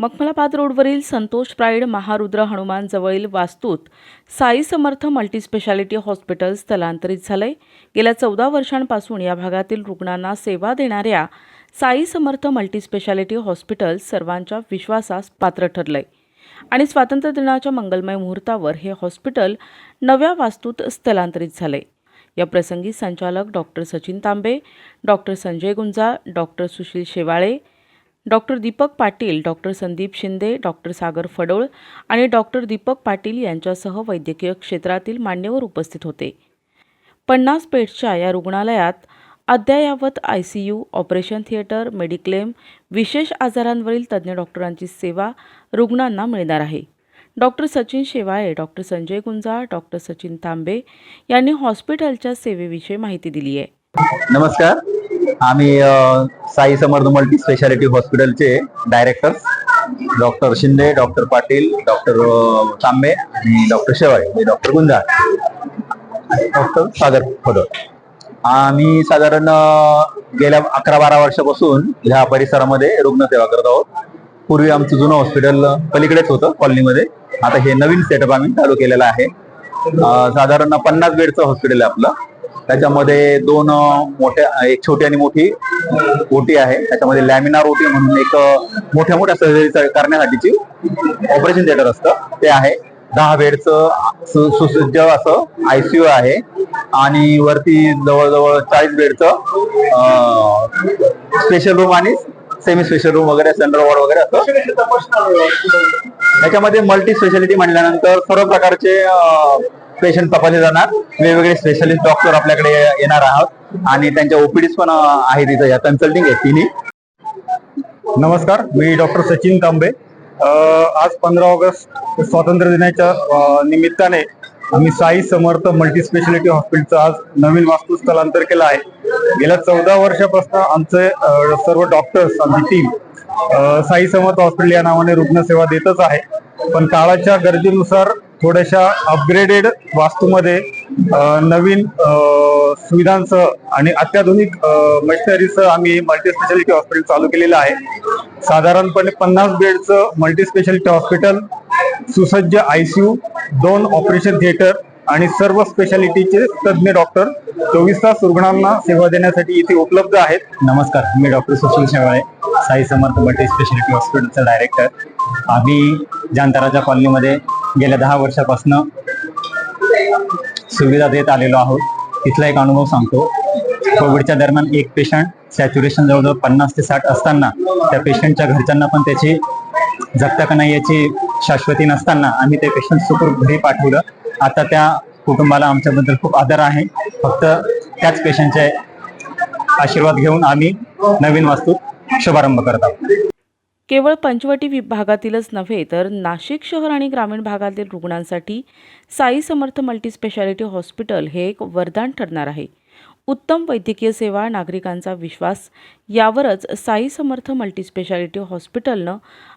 मखमलाबाद रोडवरील संतोष प्राईड महारुद्र हनुमान जवळील वास्तूत साई समर्थ मल्टीस्पेशालिटी हॉस्पिटल स्थलांतरित झालंय. गेल्या चौदा वर्षांपासून या भागातील रुग्णांना सेवा देणाऱ्या साई समर्थ मल्टीस्पेशालिटी हॉस्पिटल सर्वांच्या विश्वासास पात्र ठरलंय. आणि स्वातंत्र्य दिनाच्या मंगलमय मुहूर्तावर हे हॉस्पिटल नव्या वास्तूत स्थलांतरित झालंय. या प्रसंगी संचालक doctor Sachin Tambe doctor Sanjay Gunja doctor Sushil Shewale doctor Deepak Patil doctor Sandeep Shinde doctor Sagar Phadol आणि डॉक्टर दीपक पाटील यांच्यासह वैद्यकीय क्षेत्रातील मान्यवर उपस्थित होते. पन्नास पेठच्या या रुग्णालयात अद्ययावत I C U operation theatre mediclaim विशेष आजारांवरील तज्ज्ञ डॉक्टरांची सेवा रुग्णांना मिळणार आहे. Doctor Sachin Shewale doctor Sanjay Gunja doctor Sachin Tambe यांनी हॉस्पिटलच्या सेवेविषयी माहिती दिली आहे. नमस्कार. आम्ही साई समर्थ मल्टी स्पेशालिटी हॉस्पिटलचे director doctor Shinde doctor Patil doctor Tambe आणि डॉक्टर शेवाळे आणि डॉक्टर गुंजाळ डॉक्टर सागर फडळ आम्ही साधारण गेल्या अकरा बारा वर्षापासून ह्या परिसरामध्ये रुग्णसेवा करत आहोत. पूर्वी आमचं जुनं हॉस्पिटल पलीकडेच होतं कॉलनीमध्ये. आता हे नवीन सेटअप आम्ही चालू केलेलं आहे. साधारण पन्नास बेडचं हॉस्पिटल आहे आपलं. त्याच्यामध्ये दोन मोठ्या एक छोटी आणि मोठी ओटी आहे. त्याच्यामध्ये लॅमिनार ओटी म्हणून एक मोठ्या मोठ्या सर्जरी करण्यासाठीची ऑपरेशन थिएटर असतं. ते आहे. दहा बेडचं सु- सुसज्ज असं आयसीयू आहे. आणि वरती जवळजवळ चाळीस बेडचं स्पेशल रूम आणि सेमी स्पेशल रूम वगैरे सेंट्रल वॉर्ड वगैरे असं त्याच्यामध्ये मल्टी स्पेशालिटी म्हणल्यानंतर सर्व प्रकारचे पेशंट तपासले जाणार. वेगवेगळे स्पेशलिस्ट डॉक्टर आपल्याकडे येणार आहोत. आणि त्यांच्या ओपीडीज पण आहेत आहे या कन्सल्टिंग आहे तिन्ही. नमस्कार मी डॉक्टर सचिन तांबे. आज पंधरा ऑगस्ट स्वातंत्र्य दिनाच्या निमित्ताने आम्ही साई समर्थ मल्टी स्पेशालिटी हॉस्पिटलचं आज नवीन वास्तू स्थलांतर केलं आहे. गेल्या चौदा वर्षापासून आमचे सर्व डॉक्टर्स आमची टीम साई समर्थ हॉस्पिटल या नावाने रुग्णसेवा देतच आहे. पण काळाच्या गरजेनुसार थोड्याशा अपग्रेडेड वास्तूमध्ये नवीन सुविधांचं सुविधांसह आणि अत्याधुनिक मशिनरीसह आम्ही मल्टी स्पेशालिटी हॉस्पिटल चालू केलेलं आहे. साधारणपणे पन्नास बेडचं मल्टी स्पेशालिटी हॉस्पिटल सुसज्ज आयसीयू दोन ऑपरेशन थिएटर आणि सर्व स्पेशालिटीचे तज्ज्ञ डॉक्टर चोवीस तास रुग्णांना सेवा देण्यासाठी इथे उपलब्ध आहेत. नमस्कार मी doctor Sushil Shewale Sai Samarth multi speciality हॉस्पिटलचा डायरेक्टर आम्ही जांताराच्या कॉलनीमध्ये गेल्या दहा वर्षापासून सुविधा देत आलेलो आहोत. तिथला एक अनुभव सांगतो. कोविडच्या दरम्यान एक पेशंट सॅच्युरेशन जवळजवळ पन्नास ते साठ असताना त्या पेशंटच्या घरच्यांना पण त्याची जगता का नाही याची शाश्वती नसताना आम्ही ते पेशंट सुखरूप घरी पाठवलं. आता त्या कुटुंबाला आमच्याबद्दल खूप आदर आहे. फक्त त्याच पेशंटचे आशीर्वाद घेऊन आम्ही नवीन वास्तू शुभारंभ करत आहोत. केवळ पंचवटी विभागातीलच नव्हे तर नाशिक शहर आणि ग्रामीण भागातील रुग्णांसाठी साई समर्थ मल्टीस्पेशालिटी हॉस्पिटल हे एक वरदान ठरणार आहे. उत्तम वैद्यकीय सेवा नागरिकांचा विश्वास यावरच साई समर्थ मल्टीस्पेशालिटी हॉस्पिटलनं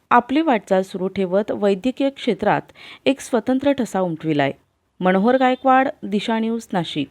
आपली वाटचाल सुरू ठेवत वैद्यकीय क्षेत्रात एक स्वतंत्र ठसा उमटविलाय. मनोहर गायकवाड दिशा न्यूज नाशिक.